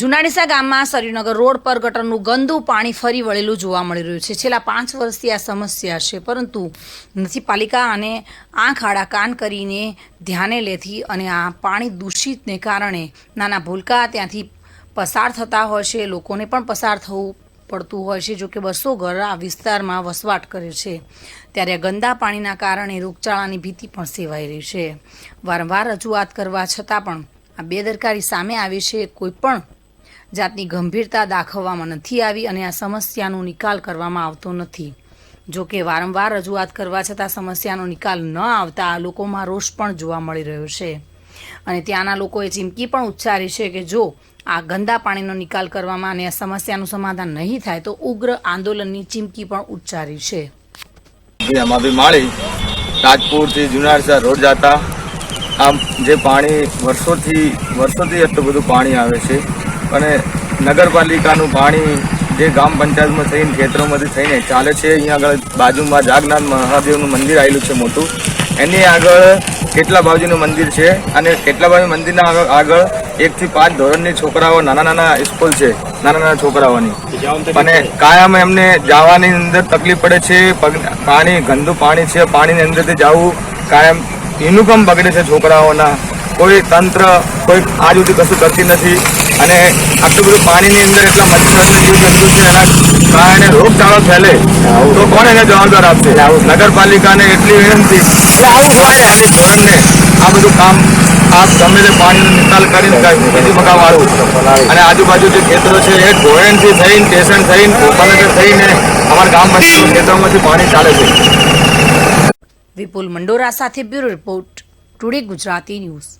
જુનાડીસા ગામમાં સરયુનગર રોડ પર ગટરનું ગંદુ પાણી ફરી વળેલું જોવા મળી રહ્યું છે. છેલ્લા પાંચ વર્ષથી આ સમસ્યા છે, પરંતુ નથી પાલિકા અને આંખ આડા કાન કરીને ધ્યાને લેતી અને આ પાણી દૂષિતને કારણે નાના ભૂલકા ત્યાંથી પસાર થતા હોય છે. લોકોને પણ પસાર થવું પડતું હોય છે જો કે બસો ઘર આ વિસ્તારમાં વસવાટ કરે છે. ત્યારે ગંદા પાણીના કારણે રોગચાળાની ભીતિ પણ સેવાઈ રહી છે. વારંવાર રજૂઆત કરવા છતાં પણ આ બેદરકારી સામે આવી છે. કોઈ પણ જાતની ગંભીરતા દાખવવામાં નથી આવી અને આ સમસ્યાનો નિકાલ કરવામાં આવતો નથી. જો કે વારંવાર રજૂઆત કરવા છતાં સમસ્યાનો નિકાલ ન આવતા આ લોકોમાં રોષ પણ જોવા મળી રહ્યો છે. અને ત્યાંના લોકોએ ચીમકી પણ ઉચ્ચારી છે કે જો આ ગંદા પાણીનો નિકાલ કરવામાં અને આ સમસ્યાનું સમાધાન નહીં થાય તો ઉગ્ર આંદોલનની ચીમકી પણ ઉચ્ચારી છે. રાજપુરથી જુનારસા રોડ જતા, આમ જે પાણી વર્ષોથી વર્ષોથી એટલું બધું પાણી આવે છે અને નગરપાલિકાનું પાણી જે ગામ પંચાયતમાં થઈને, ખેતરોમાંથી થઈને ચાલે છે, અહીંયા આગળ બાજુમાં જાગનાથ મહાદેવનું મંદિર આવેલું છે મોટું. એની આગળ કેટલા બાજુનું મંદિર છે અને કેટલા બાજુ મંદિરના આગળ એકથી પાંચ ધોરણની છોકરાઓ નાના નાના સ્કૂલ છે, નાના નાના છોકરાઓની. અને કાયમ એમને જવાની અંદર તકલીફ પડે છે પાણી, ગંદુ પાણી છે, પાણીની અંદરથી જવું કાયમ યુનિફોર્મ બગડે છે છોકરાઓના. કોઈ તંત્ર કોઈ આજ સુધી કશું કરતી નથી. અને આટલું બધું પાણીની અંદર એટલા મચ્છર અને જીવજંતુ છે એના કારણે રોગચાળો ફેલે. તો કોણ એને જવાબદાર આપશે? નગરપાલિકાને એટલી વિનંતી. કે આવું હોય આજે ધોરણને આ બધું કામ આ ગમે તે પાણીનો નિકાલ કરીને બીજી મકાવાળું અને આજુબાજુ જે ખેતરો છે એ ધોરણથી થઈને સ્ટેશન થઈને ગોપાલનગર થઈને અમારા ગામ ખેતરોમાંથી પાણી ચાલે છે. વિપુલ મંડોરા સાથે bureau report today Gujarati news.